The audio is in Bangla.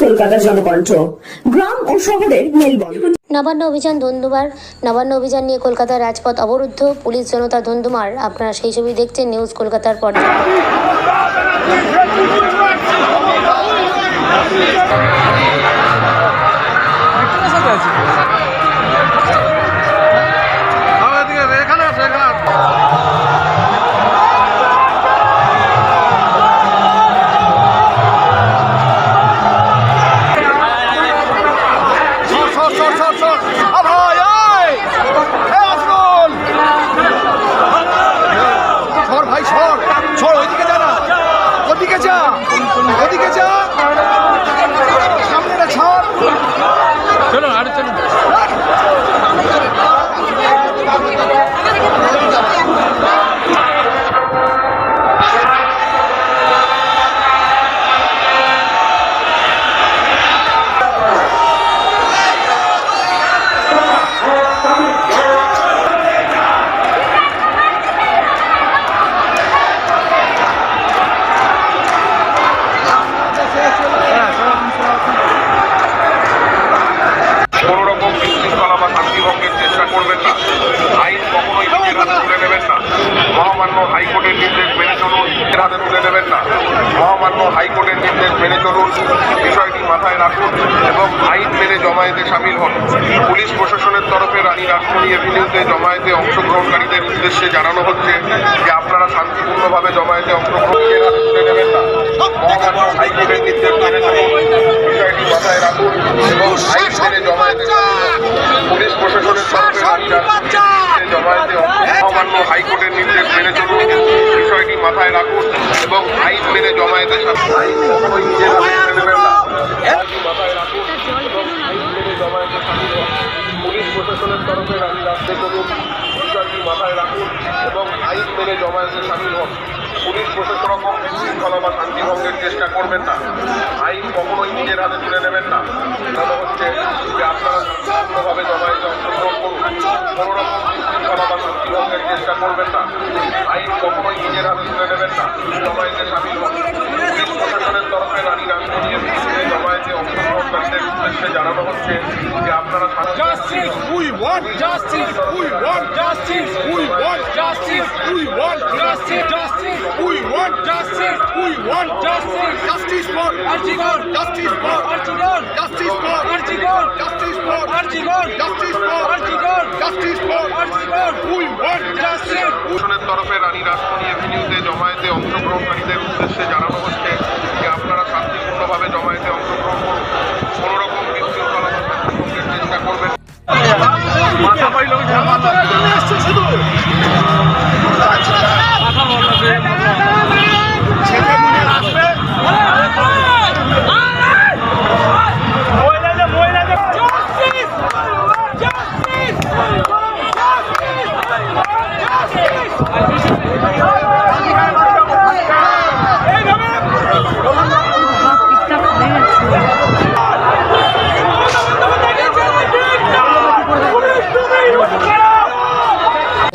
কলকাতার জনকণ্ঠ। গ্রাম ও শহরের মেলবন্ধন। নবান্ন অভিযান ধন্দুমার নবান্ন অভিযান নিয়ে কলকাতার রাজপথ অবরুদ্ধ পুলিশ জনতা ধন্দুমার। আপনারা সেই ছবি দেখছেন নিউজ কলকাতার পর ওদিকে যা। এবং আইন মেনে জমায়েতে সামিল হন। পুলিশ প্রশাসনের তরফে রানী রাসমণি এভিনিউতে জমায়েতে অংশগ্রহণকারীদের উদ্দেশ্যে জানানো হচ্ছে যে আপনারা শান্তিপূর্ণভাবে জমায়েতে অংশগ্রহণ হাতে নেবেন না। হাইকোর্টের নির্দেশ বিষয়টি মাথায় রাখুন এবং আইন মেনে জমায়েতে পুলিশ প্রশাসনের জমায়েতে হাইকোর্টের নির্দেশ চলুন। বিষয়টি মাথায় রাখুন এবং আইন মেনে জমায়েতে সামিল প্রশাসনের তরফে রানী রাখতে করুন বিষয়টি মাথায় রাখুন এবং আইন মেনে জমায়েতে সামিল হন। পুলিশ প্রশাসন রকম বিশৃঙ্খলা বা শান্তিভঙ্গের চেষ্টা করবেন না। আইন কখনোই নিজের হাতে তুলে নেবেন না। মনে হচ্ছে যে আপনারা শান্তিপূর্ণভাবে জমায়েতে অংশগ্রহণ করুন কোনো রকম বিশৃঙ্খলা বা শান্তিভঙ্গের চেষ্টা করবেন না আইন কখনোই নিজের হাতে তুলে নেবেন না জমায়েতে সামিল হন পুলিশ প্রশাসনের তরফে নারী রাজনীতি জমায়েতে অংশগ্রহণকারীদের উদ্দেশ্যে জানানো হচ্ছে যে আপনারা Justice! We want justice! We want justice! We want justice! We want justice! Justice! We want justice! We want justice! Justice for Arjigon! Justice for Arjigon! Justice for Arjigon! Justice for Arjigon! Justice for Arjigon! Justice for Arjigon! We want justice! তরফে রানী রাসমণি এভিনিউতে জমায়েতে অংশগ্রহণকারীদের উদ্দেশ্যে জানানো হচ্ছে যে আপনারা শান্তিপূর্ণভাবে জমায়েতে অংশগ্রহণ করুন কোনো রকম বিশৃঙ্খলা বা শান্তিভঙ্গের চেষ্টা করবেন মাথা পাইল মাথা চলে এসছে শুধু ছেলে মুনে আসবে মহিলাদের মহিলাদের